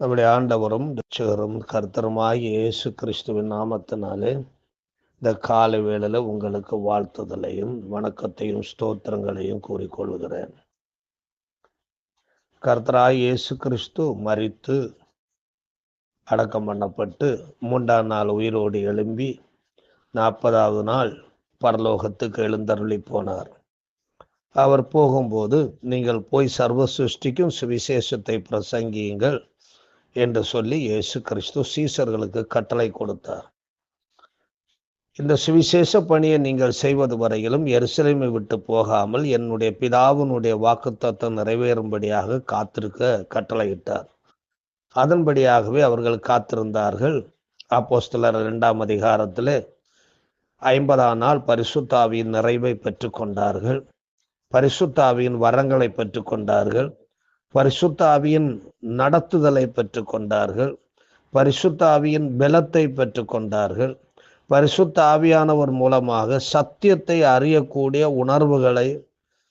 நம்முடைய ஆண்டவரும் ரட்சகரும் கர்த்தருமாகிய இயேசு கிறிஸ்துவின் நாமத்தினாலே இந்த கால வேளையில் உங்களுக்கு வாழ்த்துதலையும் வணக்கத்தையும் ஸ்தோத்திரங்களையும் கூறிக்கொள்கிறேன் கர்த்தராய் இயேசு கிறிஸ்து மரித்து அடக்கம் பண்ணப்பட்டு மூன்றாம் நாள் உயிரோடு எழும்பி நாற்பதாவது நாள் பரலோகத்துக்கு எழுந்தருளி போனார். அவர் போகும்போது நீங்கள் போய் சர்வ சிருஷ்டிக்கும் சுவிசேஷத்தை பிரசங்கியுங்கள். என்று சொல்லி இயேசு கிறிஸ்து சீசர்களுக்கு கட்டளை கொடுத்தார். இந்த சுவிசேஷ பணியை நீங்கள் செய்வது வரையிலும் எருசலேமை விட்டு போகாமல் என்னுடைய பிதாவினுடைய வாக்குத்தத்தம் நிறைவேறும்படியாக காத்திருக்க கட்டளையிட்டார். அதன்படியாகவே அவர்கள் காத்திருந்தார்கள். அப்போஸ்தலர் இரண்டாம் அதிகாரத்தில் ஐம்பதாம் நாள் பரிசுத்தாவியின் நிறைவை பெற்றுக்கொண்டார்கள். பரிசுத்தாவியின் வரங்களை பெற்றுக்கொண்டார்கள். பரிசுத்தாவியின் நடத்துதலை பெற்றுக்கொண்டார்கள். பரிசுத்தாவியின் பலத்தை பெற்றுக்கொண்டார்கள். பரிசுத்த ஆவியானவர் மூலமாக சத்தியத்தை அறியக்கூடிய உணர்வுகளை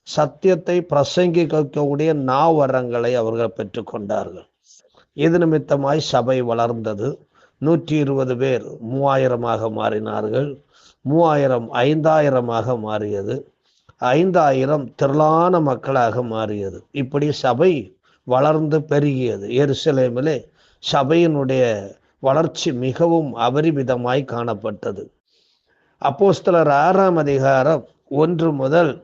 சத்தியத்தை பிரசங்கிக்கக்கூடிய நாவரங்களை அவர்கள் பெற்றுக்கொண்டார்கள். இது நிமித்தமாய் சபை வளர்ந்தது. நூற்றி இருபது பேர் மூவாயிரமாக மாறினார்கள். மூவாயிரம் ஐந்தாயிரமாக மாறியது. ஐந்தாயிரம் திரளான மக்களாக மாறியது. இப்படி சபை வளர்ந்து பெருகியது. எருசலேமிலே சபையினுடைய வளர்ச்சி மிகவும் அபரிமிதமாய் காணப்பட்டது. அப்போஸ்தலர் ஆறாம் அதிகாரம் ஒன்று முதல்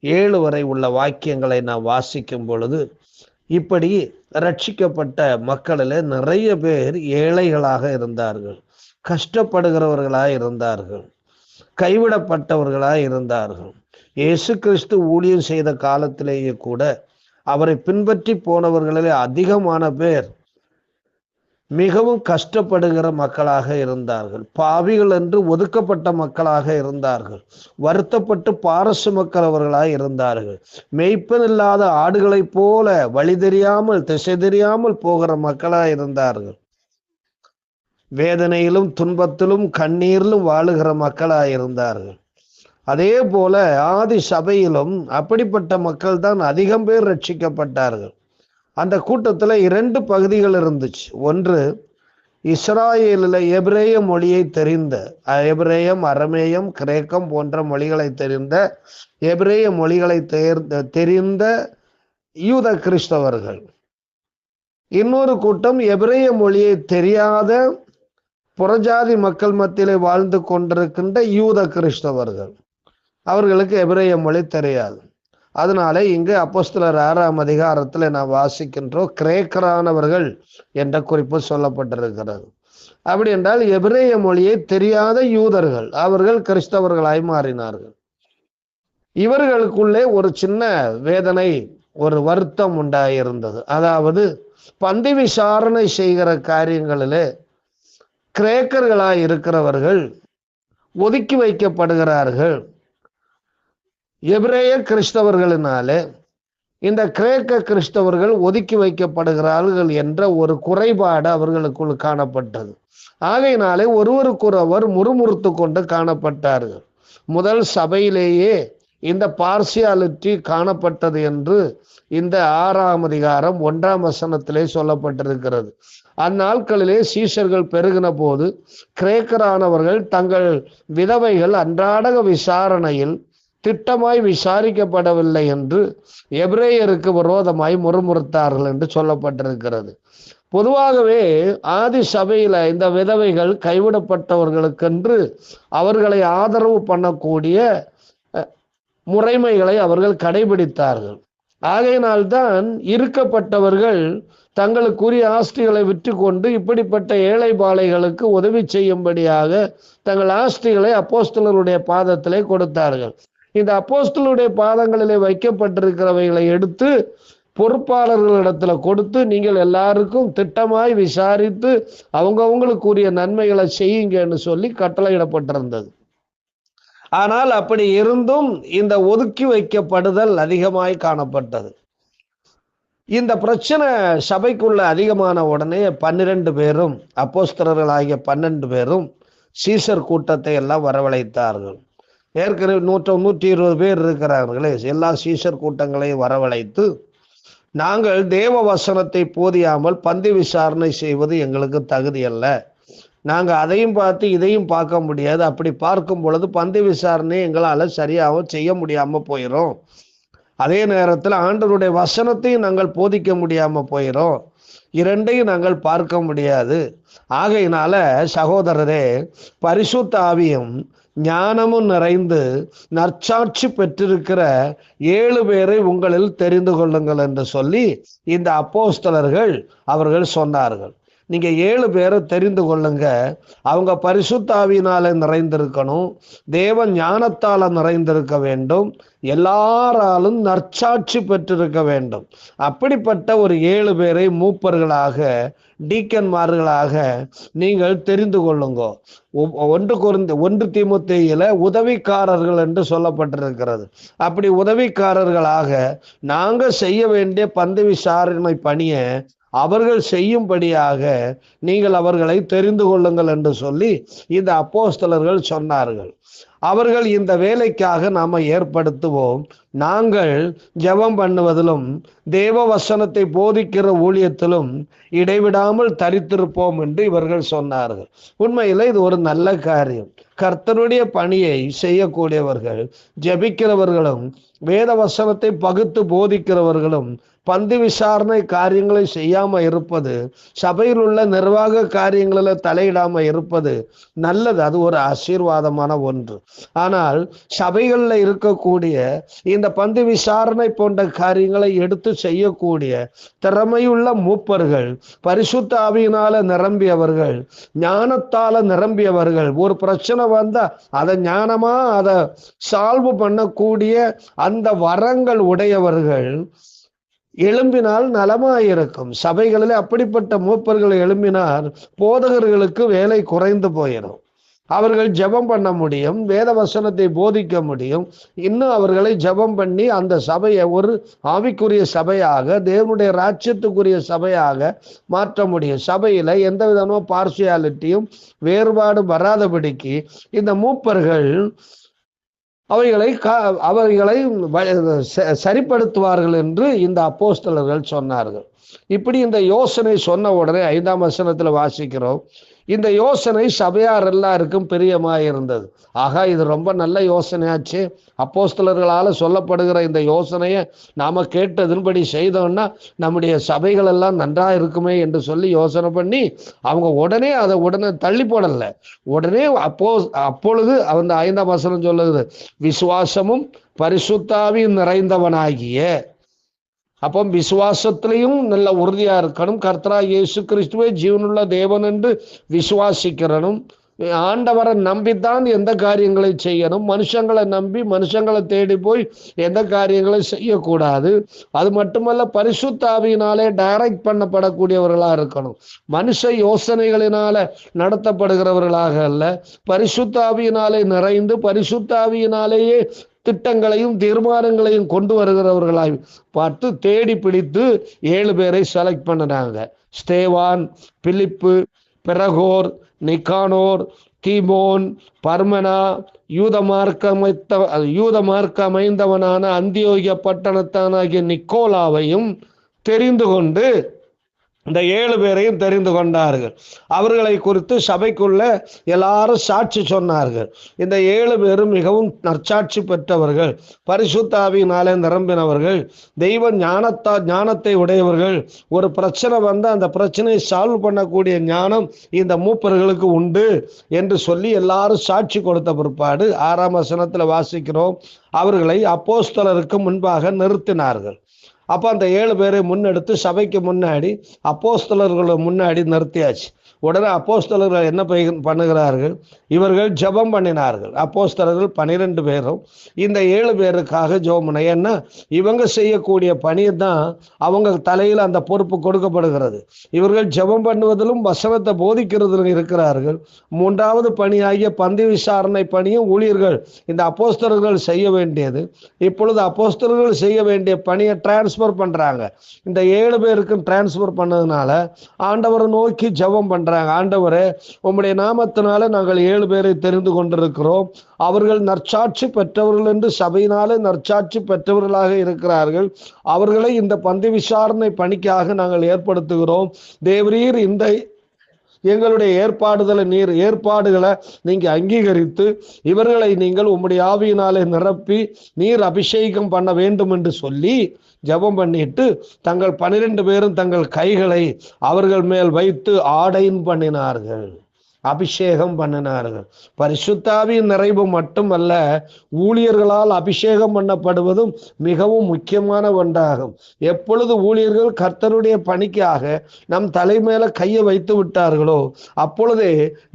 ஏழு வரை உள்ள வாக்கியங்களை நாம் வாசிக்கும் பொழுது இப்படி ரட்சிக்கப்பட்ட மக்களில் நிறைய பேர் ஏழைகளாக இருந்தார்கள் கஷ்டப்படுகிறவர்களாக இருந்தார்கள் கைவிடப்பட்டவர்களாக இருந்தார்கள். இயேசு கிறிஸ்து ஊழியம் செய்த காலத்திலேயே கூட அவரை பின்பற்றி போனவர்களிலே அதிகமான பேர் மிகவும் கஷ்டப்படுகிற மக்களாக இருந்தார்கள். பாவிகள் என்று ஒதுக்கப்பட்ட மக்களாக இருந்தார்கள். வருத்தப்பட்டு பாரசு மக்களவர்களாக இருந்தார்கள். மெய்ப்பன் இல்லாத ஆடுகளைப் போல வழி தெரியாமல் திசை தெரியாமல் போகிற மக்களாக இருந்தார்கள். வேதனையிலும் துன்பத்திலும் கண்ணீரிலும் வாழுகிற மக்களாக இருந்தார்கள். அதே போல ஆதி சபையிலும் அப்படிப்பட்ட மக்கள் தான் அதிகம் பேர் ரட்சிக்கப்பட்டார்கள். அந்த கூட்டத்தில் இரண்டு பகுதிகள் இருந்துச்சு. ஒன்று இஸ்ராயேலில் எபிரேய மொழியை தெரிந்த எபிரேயம் அரமேயம் கிரேக்கம் போன்ற மொழிகளை தெரிந்த எபிரேய மொழிகளை தேர்ந்த தெரிந்த யூத கிறிஸ்தவர்கள். இன்னொரு கூட்டம் எபிரேய மொழியை தெரியாத புறஜாதி மக்கள் மத்தியிலே வாழ்ந்து கொண்டிருக்கின்ற யூத கிறிஸ்தவர்கள். அவர்களுக்கு எபிரேய மொழி தெரியாது. அதனால இங்கு அப்போஸ்தலர் ஆறாம் அதிகாரத்தில் நாம் வாசிக்கின்றோம் கிரேக்கரானவர்கள் என்ற குறிப்பு சொல்லப்பட்டிருக்கிறது. அப்படி என்றால் எபிரேய மொழியை தெரியாத யூதர்கள் அவர்கள் கிறிஸ்தவர்களாய் மாறினார்கள். இவர்களுக்குள்ளே ஒரு சின்ன வேதனை ஒரு வருத்தம் உண்டாயிருந்தது. அதாவது பந்தி விசாரணை செய்கிற காரியங்களிலே கிரேக்கர்களாய் இருக்கிறவர்கள் ஒதுக்கி வைக்கப்படுகிறார்கள். எபிரேய கிறிஸ்தவர்களினாலே இந்த கிரேக்க கிறிஸ்தவர்கள் ஒதுக்கி வைக்கப்படுகிறார்கள் என்ற ஒரு குறைபாடு அவர்களுக்குள் காணப்பட்டது. ஆகையினாலே ஒருவருக்கொருவர் முறுமுறுத்து கொண்டு காணப்பட்டார்கள். முதல் சபையிலேயே இந்த பார்சியாலிட்டி காணப்பட்டது என்று இந்த ஆறாம் அதிகாரம் ஒன்றாம் வசனத்திலே சொல்லப்பட்டிருக்கிறது. அந்நாட்களிலே சீஷர்கள் பெருகின போது கிரேக்கரானவர்கள் தங்கள் விதவைகள் அன்றாடக விசாரணையில் திட்டமாய் விசாரிக்கப்படவில்லை என்று எபிரேயருக்கு விரோதமாய் முறுமுறுத்தார்கள் என்று சொல்லப்பட்டிருக்கிறது. பொதுவாகவே ஆதி சபையில இந்த விதவைகள் கைவிடப்பட்டவர்களுக்கென்று அவர்களை ஆதரவு பண்ணக்கூடிய முறைமைகளை அவர்கள் கடைபிடித்தார்கள். ஆகையினால்தான் இருக்கப்பட்டவர்கள் தங்களுக்குரிய ஆஸ்திகளை விற்றுக்கொண்டு இப்படிப்பட்ட ஏழை பாலைகளுக்கு உதவி செய்யும்படியாக தங்கள் ஆஸ்திகளை அப்போஸ்தலருடைய பாதத்திலே கொடுத்தார்கள். இந்த அப்போஸ்தலுடைய பாதங்களிலே வைக்கப்பட்டிருக்கிறவைகளை எடுத்து பொறுப்பாளர்களிடத்துல கொடுத்து நீங்கள் எல்லாருக்கும் திட்டமாய் விசாரித்து அவங்கவுங்களுக்குரிய நன்மைகளை செய்யுங்கன்னு சொல்லி கட்டளையிடப்பட்டிருந்தது. ஆனால் அப்படி இருந்தும் இந்த ஒதுக்கி வைக்கப்படுதல் அதிகமாய் காணப்பட்டது. இந்த பிரச்சனை சபைக்குள்ள அதிகமான உடனே பன்னிரண்டு பேரும் அப்போஸ்தரர்களாகிய பன்னெண்டு பேரும் சீசர் கூட்டத்தை எல்லாம் வரவழைத்தார்கள். ஏற்கனவே நூற்ற நூற்றி இருபது பேர் இருக்கிறார்களே. எல்லா சீசர் கூட்டங்களையும் வரவழைத்து நாங்கள் தேவ வசனத்தை போதியாமல் பந்தி விசாரணை செய்வது எங்களுக்கு தகுதி அல்ல. நாங்கள் அதையும் பார்த்து இதையும் பார்க்க முடியாது. அப்படி பார்க்கும் பொழுது பந்தி விசாரணை எங்களால் சரியாக செய்ய முடியாமல் போயிடும் அதே நேரத்தில் ஆண்டவருடைய வசனத்தையும் நாங்கள் போதிக்க முடியாமல் போயிடும் இரண்டையும் நாங்கள் பார்க்க முடியாது. ஆகையினால சகோதரரே பரிசுத்த ஆவியும் ஞானமும் நிறைந்து நற்சாட்சி பெற்றிருக்கிற ஏழு பேரை உங்களில் தெரிந்து கொள்ளுங்கள் என்று சொல்லி இந்த அப்போஸ்தலர்கள் அவர்கள் சொன்னார்கள். நீங்க ஏழு பேரை தெரிந்து கொள்ளுங்க. அவங்க பரிசுத்தாவினால நிறைந்திருக்கணும். தேவ ஞானத்தால நிறைந்திருக்க வேண்டும். எல்லாராலும் நற்சாட்சி பெற்றிருக்க வேண்டும். அப்படிப்பட்ட ஒரு ஏழு பேரை மூப்பர்களாக டீக்கன்மார்களாக நீங்கள் தெரிந்து கொள்ளுங்க. ஒ- ஒன்று குறைந்த ஒன்று திமுத்தையில உதவிக்காரர்கள் என்று சொல்லப்பட்டிருக்கிறது. அப்படி உதவிக்காரர்களாக நாங்க செய்ய வேண்டிய பந்து விசாரணை பணியை அவர்கள் செய்யும்படியாக நீங்கள் அவர்களை தெரிந்து கொள்ளுங்கள் என்று சொல்லி இந்த அப்போஸ்தலர்கள் சொன்னார்கள். அவர்கள் இந்த வேலைக்காக நாம ஏற்படுத்துவோம். நாங்கள் ஜெபம் பண்ணுவதிலும் தேவ வசனத்தை போதிக்கிற ஊழியத்திலும் இடைவிடாமல் தரித்திருப்போம் என்று இவர்கள் சொன்னார்கள். உண்மையில் இது ஒரு நல்ல காரியம். கர்த்தனுடைய பணியை செய்யக்கூடியவர்கள் ஜெபிக்கிறவர்களும் வேத வசனத்தை பகுத்து போதிக்கிறவர்களும் பந்து விசாரணை காரியங்களை செய்யாம இருப்பது சபையில் உள்ள நிர்வாக காரியங்களில் தலையிடாம இருப்பது நல்லது. அது ஒரு ஆசீர்வாதமான ஒன்று. ஆனால் சபைகளில் இருக்கக்கூடிய இந்த பந்து விசாரணை போன்ற காரியங்களை எடுத்து செய்யக்கூடிய திறமையுள்ள மூப்பர்கள் பரிசுத்த ஆவியினால நிரம்பியவர்கள் ஞானத்தால நிரம்பியவர்கள் ஒரு பிரச்சனை வந்தா அதை ஞானமா அதை சால்வ் பண்ணக்கூடிய அந்த வரங்கள் உடையவர்கள் எழும்பினால் நலமாயிருக்கும். சபைகளில் அப்படிப்பட்ட மூப்பர்கள் எழும்பினார் போதகர்களுக்கு வேலை குறைந்து போயிடும் அவர்கள் ஜெபம் பண்ண முடியும் வேத வசனத்தை போதிக்க முடியும். இன்னும் அவர்களை ஜெபம் பண்ணி அந்த சபையை ஒரு ஆவிக்குரிய சபையாக தேவனுடைய ராஜ்யத்துக்குரிய சபையாக மாற்ற முடியும். சபையில எந்த விதமான பார்சியாலிட்டியும் வேறுபாடு வராதபடிக்கு இந்த மூப்பர்கள் அவைகளை கா அவைகளை ச- சரிப்படுத்துவார்கள் என்று இந்த அப்போஸ்தலர்கள் சொன்னார்கள். இப்படி இந்த யோசனை சொன்ன உடனே ஐந்தாம் வசனத்துல வாசிக்கிறோம். இந்த யோசனை சபையார் எல்லாருக்கும் பிரியமாக இருந்தது. ஆகா இது ரொம்ப நல்ல யோசனையாச்சு. அப்போஸ்தலர்களால் சொல்லப்படுகிற இந்த யோசனையை நாம் கேட்டதின்படி செய்தோம்னா நம்முடைய சபைகள் எல்லாம் நன்றாக இருக்குமே என்று சொல்லி யோசனை பண்ணி அவங்க உடனே அதை உடனே தள்ளி போடலை. உடனே அப்போ அப்பொழுது அந்த ஐந்தாம் வசனம் சொல்லுது விசுவாசமும் பரிசுத்தாவியும் நிறைந்தவனாகிய அப்போ விசுவாசத்திலையும் நல்ல உறுதியா இருக்கணும். கர்த்தரா இயேசு கிறிஸ்துவே ஜீவனுள்ள தேவன் என்று விசுவாசிக்கிறனும். ஆண்டவரை நம்பித்தான் எந்த காரியங்களை செய்யணும். மனுஷங்களை நம்பி மனுஷங்களை தேடி போய் எந்த காரியங்களை செய்யக்கூடாது. அது மட்டுமல்ல பரிசுத்தாவியினாலே டைரக்ட் பண்ணப்படக்கூடியவர்களா இருக்கணும். மனுஷ யோசனைகளினால நடத்தப்படுகிறவர்களாக அல்ல. பரிசுத்தாவியினாலே நிறைந்து பரிசுத்தாவியினாலேயே திட்டங்களையும் தீர்மானங்களையும் கொண்டு வருகிறவர்களாய் பார்த்து தேடி பிடித்து ஏழு பேரை செலக்ட் பண்ணினாங்க. ஸ்டேவான் பிலிப்பு பிரகோர் நிக்கானோர் தீமோன் பர்மனா யூத மார்க்கமைத்த யூத மார்க்க அமைந்தவனான அந்தியோகிய பட்டணத்தானாகிய நிக்கோலாவையும் தெரிந்து கொண்டு இந்த ஏழு பேரையும் தெரிந்து கொண்டார்கள். அவர்களை குறித்து சபைக்குள்ள எல்லாரும் சாட்சி சொன்னார்கள். இந்த ஏழு பேரும் மிகவும் நற்சாட்சி பெற்றவர்கள். பரிசுத்தாவியினாலே நிரம்பினவர்கள். தெய்வ ஞானத்தா ஞானத்தை உடையவர்கள். ஒரு பிரச்சனை வந்து அந்த பிரச்சனையை சால்வ் பண்ணக்கூடிய ஞானம் இந்த மூப்பர்களுக்கு உண்டு என்று சொல்லி எல்லாரும் சாட்சி கொடுத்த பிற்பாடு ஆறாம் வசனத்தில் வாசிக்கிறோம். அவர்களை அப்போஸ்தலருக்கு முன்பாக நிறுத்தினார்கள். அப்போ அந்த ஏழு பேரை முன்னெடுத்து சபைக்கு முன்னாடி அப்போஸ்தலர்களை முன்னாடி நிறுத்தியாச்சு. உடனே அப்போஸ்தலர்கள் என்ன பண்ணுகிறார்கள்? இவர்கள் ஜெபம் பண்ணினார்கள். அப்போஸ்தலர்கள் பன்னிரெண்டு பேரும். இந்த ஏழு பேருக்காக ஜெபம் பண்ண ஏன்னா இவங்க செய்யக்கூடிய பணியை தான் அவங்க தலையில் அந்த பொறுப்பு கொடுக்கப்படுகிறது. இவர்கள் ஜெபம் பண்ணுவதிலும் வசனத்தை போதிக்கிறதிலும் இருக்கிறார்கள். மூன்றாவது பணியாகிய பந்தி விசாரணை பணியும் ஊழியர்கள் இந்த அப்போஸ்தலர்கள் செய்ய வேண்டியது. இப்பொழுது அப்போஸ்தலர்கள் செய்ய வேண்டிய பணியை டிரான்ஸ் டிரான்ஸ்ஃபர் பண்றாங்க. இந்த ஏழு பேருக்கும் டிரான்ஸ்ஃபர் பண்ணதுனால ஆண்டவரை நோக்கி ஜெபம் பண்றாங்க. ஆண்டவரே உம்முடைய நாமத்தினால நாங்கள் ஏழு பேரை தெரிந்து கொண்டிருக்கிறோம். அவர்கள் நற்சாட்சி பெற்றவர்கள் என்று சபையினாலே நற்சாட்சி பெற்றவர்களாக இருக்கிறார்கள். அவர்களை இந்த பந்து விசாரணை பணிக்காக நாங்கள் ஏற்படுத்துகிறோம். தேவரீர் இந்த எங்களுடைய ஏற்பாடுகளை நீர் ஏற்பாடுகளை நீங்கள் அங்கீகரித்து இவர்களை நீங்கள் உம்முடைய ஆவியினாலே நிரப்பி நீர் அபிஷேகம் பண்ண வேண்டும் என்று சொல்லி ஜெபம் பண்ணிட்டு தங்கள் பன்னிரெண்டு பேரும் தங்கள் கைகளை அவர்கள் மேல் வைத்து ஆடையின் பண்ணினார்கள். அபிஷேகம் பண்ணினார்கள். பரிசுத்தாவின் நிறைவு மட்டுமல்ல ஊழியர்களால் அபிஷேகம் பண்ணப்படுவதும் மிகவும் முக்கியமான ஒன்றாகும். எப்பொழுது ஊழியர்கள் கர்த்தருடைய பணிக்காக நம் தலைமையில கையை வைத்து விட்டார்களோ அப்பொழுதே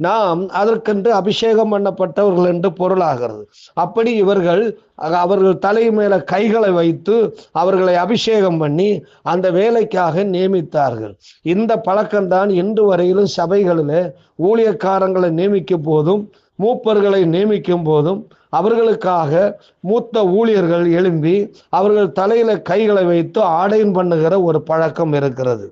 நாம் அதற்கென்று அபிஷேகம் பண்ணப்பட்டவர்கள் என்று பொருளாகிறது. அப்படி இவர்கள் அவர்கள் தலை மேல கைகளை வைத்து அவர்களை அபிஷேகம் பண்ணி அந்த வேலைக்காக நியமித்தார்கள். இந்த பழக்கம்தான் இன்று வரையிலும் சபைகளில் ஊழியக்காரங்களை நியமிக்கும் போதும் மூப்பர்களை நியமிக்கும் போதும் அவர்களுக்காக மூத்த ஊழியர்கள் எழும்பி அவர்கள் தலையில கைகளை வைத்து ஆடையின் பண்ணுகிற ஒரு பழக்கம் இருக்கிறது.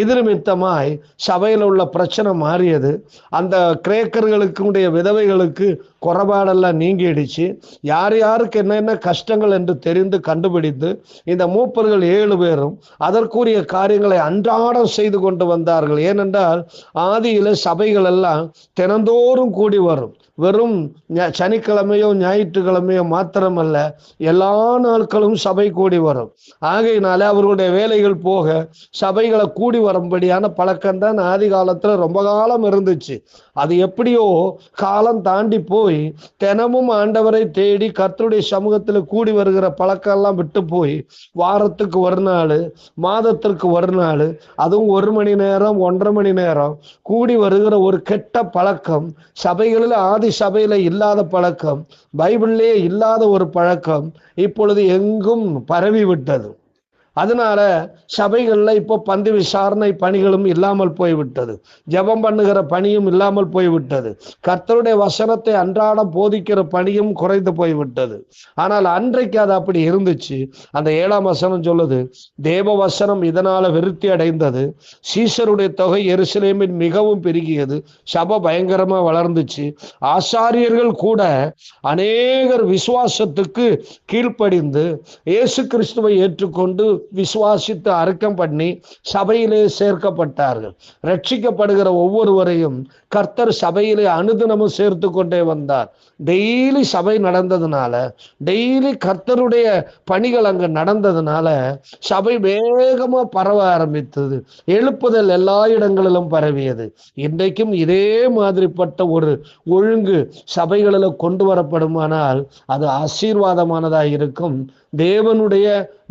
இது நிமித்தமாய் சபையில் உள்ள பிரச்சனை மாறியது. அந்த கிரேக்கர்களுக்குடைய விதவைகளுக்கு குறைபாடெல்லாம் நீங்கிடுச்சு. யார் யாருக்கு என்னென்ன கஷ்டங்கள் என்று தெரிந்து கண்டுபிடித்து இந்த மூப்பர்கள் ஏழு பேரும் அதற்குரிய காரியங்களை அன்றாடம் செய்து கொண்டு வந்தார்கள். ஏனென்றால் ஆதியில சபைகள் எல்லாம் தினந்தோறும் கூடி வரும். வெறும் சனிக்கிழமையோ ஞாயிற்றுக்கிழமையோ மாத்திரமல்ல எல்லா நாட்களும் சபை கூடி வரும். ஆகையினால அவர்களுடைய வேலைகள் போக சபைகளை கூடி வரும்படியான பழக்கம்தான் ஆதி காலத்துல ரொம்ப காலம் இருந்துச்சு. அது எப்படியோ காலம் தாண்டி போய் தினமும் ஆண்டவரை தேடி கர்த்தருடைய சமூகத்துல கூடி வருகிற பழக்கம் எல்லாம் விட்டு போய் வாரத்துக்கு ஒரு நாள் மாதத்திற்கு ஒரு நாள் அதுவும் ஒரு மணி நேரம் ஒன்றரை மணி நேரம் கூடி வருகிற ஒரு கெட்ட பழக்கம் சபைகளில் ஆதி சபையில இல்லாத பழக்கம் பைபிள்லேயே இல்லாத ஒரு பழக்கம் இப்பொழுது எங்கும் பரவி விட்டது அதனால சபைகள்ல இப்போ பந்து விசாரணை பணிகளும் இல்லாமல் போய்விட்டது. ஜெபம் பண்ணுகிற பணியும் இல்லாமல் போய்விட்டது. கர்த்தருடைய வசனத்தை அன்றாடம் போதிக்கிற பணியும் குறைந்து போய்விட்டது. ஆனால் அன்றைக்கு அது அப்படி இருந்துச்சு. அந்த ஏழாம் வசனம் சொல்லுது தேவ வசனம் இதனால விருத்தி அடைந்தது. சீசருடைய தொகை எருசலேமில் மிகவும் பெருகியது. சபை பயங்கரமா வளர்ந்துச்சு. ஆசாரியர்கள் கூட அநேகர் விசுவாசத்துக்கு கீழ்ப்படிந்து இயேசு கிறிஸ்துவை ஏற்றுக்கொண்டு விசுவாசித்து அறுக்கம் பண்ணி சபையிலே சேர்க்கப்பட்டார்கள். ரட்சிக்கப்படுகிற ஒவ்வொருவரையும் கர்த்தர் சபையிலே அனுதினமும் சேர்த்து கொண்டே வந்தார். டெய்லி சபை நடந்ததுனால டெய்லி கர்த்தருடைய பணிகள் அங்கு நடந்ததுனால சபை வேகமா பரவ ஆரம்பித்தது. எழுப்புதல் எல்லா இடங்களிலும் பரவியது. இன்றைக்கும் இதே மாதிரிப்பட்ட ஒரு ஒழுங்கு சபைகளில் கொண்டு வரப்படுமானால் அது ஆசீர்வாதமானதாக இருக்கும். தேவனுடைய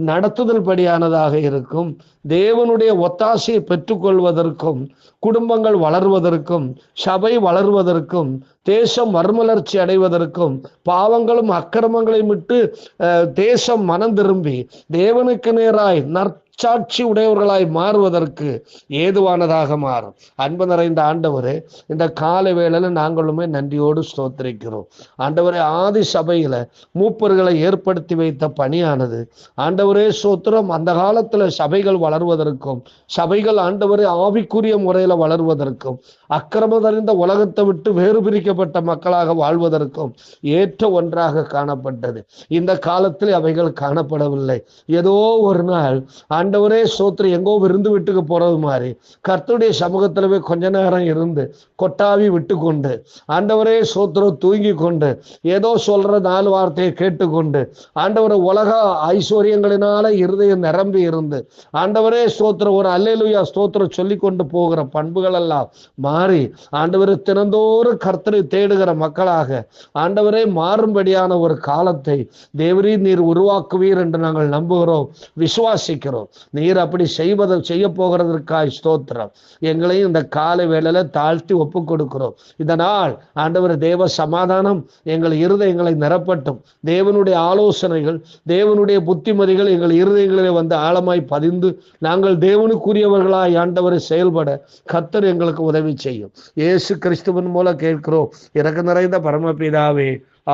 நடத்துதல் படியானதாக இருக்கும். தேவனுடைய ஒத்தாசையை பெற்றுக்கொள்வதற்கும் குடும்பங்கள் வளர்வதற்கும் சபை வளர்வதற்கும் தேசம் மறுமலர்ச்சி அடைவதற்கும் பாவங்களும் அக்கிரமங்களையும் விட்டு அஹ், தேசம் மனம் திரும்பி தேவனுக்கு நேராய் நற் சாட்சி உடையவர்களாய் மாறுவதற்கு ஏதுவானதாக மாறும். அன்பு நிறைந்த ஆண்டவரே இந்த காலை வேளையில் நாங்களுமே நன்றியோடு ஸ்தோத்திரிக்கிறோம். ஆண்டவரே ஆதி சபையில மூப்பர்களை ஏற்படுத்தி வைத்த பணியானது. ஆண்டவரே சோத்திரம் அந்த காலத்தில் சபைகள் வளர்வதற்கும் சபைகள் ஆண்டவரே ஆவிக்குரிய முறையில வளர்வதற்கும் அக்கிரம அறிந்த உலகத்தை விட்டு வேறு பிரிக்கப்பட்ட மக்களாக வாழ்வதற்கும் ஏற்ற ஒன்றாக காணப்பட்டது. இந்த காலத்தில் அவைகள் காணப்படவில்லை. ஏதோ ஒரு நாள் ஆண்டவரே சோத்திரி எங்கோ விருந்து வீட்டுக்கு போறது மாதிரி. கர்த்தருடைய சமூகத்தில் போய் கொஞ்ச நேரம் இருந்து கொட்டாவி விட்டு கொண்டு ஆண்டவரே சோத்திரம் தூங்கி கொண்டு ஏதோ சொல்ற நாலு வார்த்தையை கேட்டுக்கொண்டு ஆண்டவரை உலக ஐஸ்வர்யங்களினால இருதயம் நிரம்பி இருந்து ஆண்டவரே சோத்திரம் ஒரு அல்லேலுயா ஸ்தோத்திரம் சொல்லி கொண்டு போகிற பண்புகள் எல்லாம் மாறி ஆண்டவர் தினந்தோறும் கர்த்தரை தேடுகிற மக்களாக ஆண்டவரே மாறும்படியான ஒரு காலத்தை தேவரீர் நீர் உருவாக்குவீர் என்று நாங்கள் நம்புகிறோம் விசுவாசிக்கிறோம். நீர் அப்படி செய்வதை செய்ய போகிறதற்காய் ஸ்தோத்திரம். எங்களையும் இந்த காலை வேளையில தாழ்த்தி ஒப்பு கொடுக்கிறோம். இதனால் ஆண்டவர் தேவ சமாதானம் எங்கள் இருதயங்களை நிரப்பட்டும். தேவனுடைய ஆலோசனைகள் தேவனுடைய புத்திமதிகள் எங்கள் இருதயங்களிலே வந்து ஆழமாய் பதிந்து நாங்கள் தேவனுக்குரியவர்களாய் ஆண்டவரை செயல்பட கத்தர் எங்களுக்கு உதவி செய்யும். இயேசு கிறிஸ்துவன் மூலம் கேட்கிறோம். இறக்க நிறைந்த பரமபிதாவே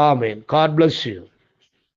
ஆமேன். God bless you